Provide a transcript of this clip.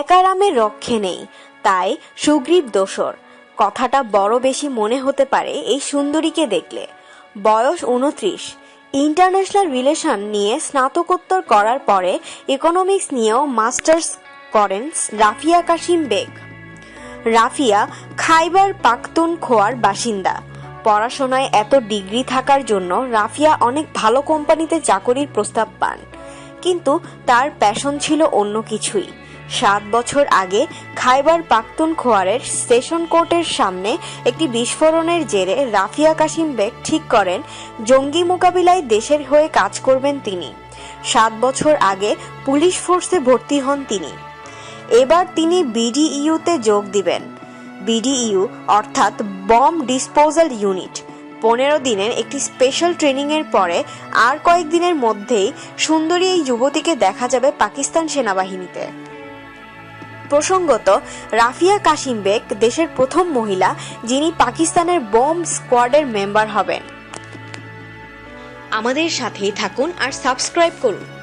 একারামে রক্ষে নেই, তাই সুগ্রীব দোসর কথাটা বড় বেশি মনে হতে পারে এই সুন্দরীকে দেখলে। বয়স উনত্রিশ ইন্টারন্যাশনাল রিলেশন নিয়ে স্নাতকোত্তর করার পরে ইকোনমিক্স নিয়েও মাস্টার্স করেন রাফিয়া কাশিম বেগ। রাফিয়া খাইবার পাখতুন খোয়ার বাসিন্দা। পড়াশোনায় এত ডিগ্রি থাকার জন্য রাফিয়া অনেক ভালো কোম্পানিতে চাকরির প্রস্তাব পান। কিন্তু তার প্যাশন ছিল অন্য কিছুই। সাত বছর আগে খাইবার পাখতুন খোয়ারের স্টেশন কোর্টের সামনে একটি বিস্ফোরণের জেরে রাফিয়া কাশিম বেগ ঠিক করেন, জঙ্গি মোকাবিলায় দেশের হয়ে কাজ করবেন তিনি। সাত বছর আগে পুলিশ ফোর্সে ভর্তি হন তিনি। এবার তিনি বিডিইউতে যোগ দিবেন। বিডিইউ অর্থাৎ বম ডিসপোজাল ইউনিট। পনেরো দিনের একটি স্পেশাল ট্রেনিংয়ের পরে আর কয়েকদিনের মধ্যেই সুন্দরী এই যুবতীকে দেখা যাবে পাকিস্তান সেনাবাহিনীতে। প্রসঙ্গত, রাফিয়া কাশিম বেগ দেশের প্রথম মহিলা যিনি পাকিস্তানের বোম স্কোয়াডের মেম্বার হবেন। আমাদের সাথেই থাকুন আর সাবস্ক্রাইব করুন।